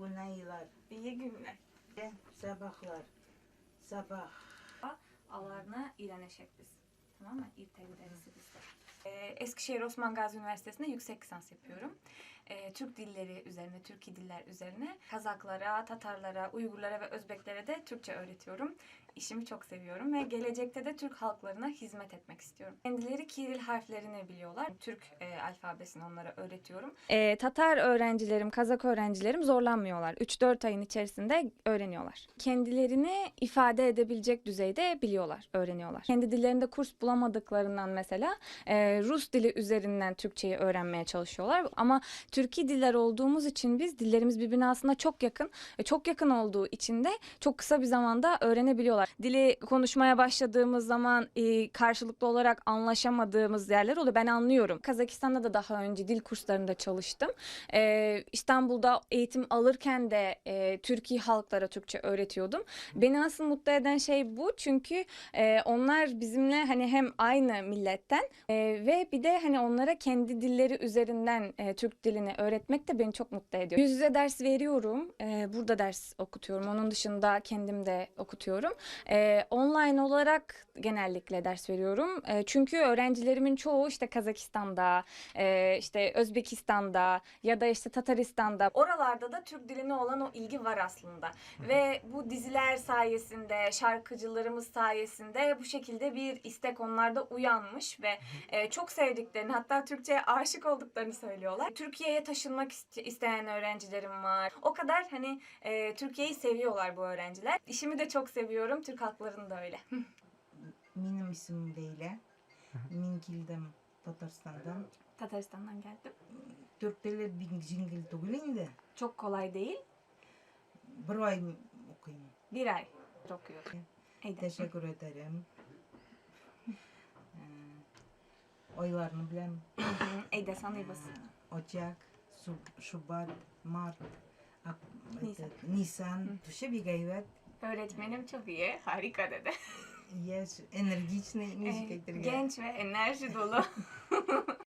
günəylər, iyi günlər, sabahlar, sabah. Alarına irənəşək biz. Tamam mı? İrtəqi dərisi bizdə. Eskişehir Osman Gazi Üniversitesi'nde yüksek lisans yapıyorum. Hı. Ee, Türk dilleri üzerine, Türki diller üzerine Kazaklara, Tatarlara, Uygurlara ve Özbeklere de Türkçe öğretiyorum. İşimi çok seviyorum ve gelecekte de Türk halklarına hizmet etmek istiyorum. Kendileri Kiril harflerini biliyorlar. Türk e, alfabesini onlara öğretiyorum. Ee, Tatar öğrencilerim, Kazak öğrencilerim zorlanmıyorlar. 3-4 ayın içerisinde öğreniyorlar. Kendilerini ifade edebilecek düzeyde biliyorlar, öğreniyorlar. Kendi dillerinde kurs bulamadıklarından mesela e, Rus dili üzerinden Türkçeyi öğrenmeye çalışıyorlar. Ama Türki diller olduğumuz için biz dillerimiz birbirine aslında çok yakın. ve Çok yakın olduğu için de çok kısa bir zamanda öğrenebiliyorlar. Dili konuşmaya başladığımız zaman e, karşılıklı olarak anlaşamadığımız yerler oluyor. Ben anlıyorum. Kazakistan'da da daha önce dil kurslarında çalıştım. E, İstanbul'da eğitim alırken de e, Türkiye halklara Türkçe öğretiyordum. Beni asıl mutlu eden şey bu çünkü e, onlar bizimle hani hem aynı milletten e, ve bir de hani onlara kendi dilleri üzerinden e, Türk dilini öğretmek de beni çok mutlu ediyor. Yüz yüze ders veriyorum. E, burada ders okutuyorum. Onun dışında kendim de okutuyorum. E, online olarak genellikle ders veriyorum. E, çünkü öğrencilerimin çoğu işte Kazakistan'da, e, işte Özbekistan'da ya da işte Tataristan'da. Oralarda da Türk diline olan o ilgi var aslında. Ve bu diziler sayesinde, şarkıcılarımız sayesinde bu şekilde bir istek onlarda uyanmış ve e, çok sevdiklerini hatta Türkçe'ye aşık olduklarını söylüyorlar. Türkiye'ye taşınmak isteyen öğrencilerim var. O kadar hani e, Türkiye'yi seviyorlar bu öğrenciler. İşimi de çok seviyorum. Türk halklarını da öyle. Benim isim Leyla. Mingil'den, Tataristan'dan. Tataristan'dan geldim. Türk dili jingil değil Çok kolay değil. Bir ay okuyayım. Bir ay okuyorum. Teşekkür ederim. Ee, oylarını bilen. Eyde sana iyi basın. Ocak, Su- Şubat, Mart, Ak- Nisan. Nisan. Düşe bir gayret. Öğretmenim çok iyi. Harika dedi. Yes, Ee, müzik ettirgen. genç ve enerji dolu.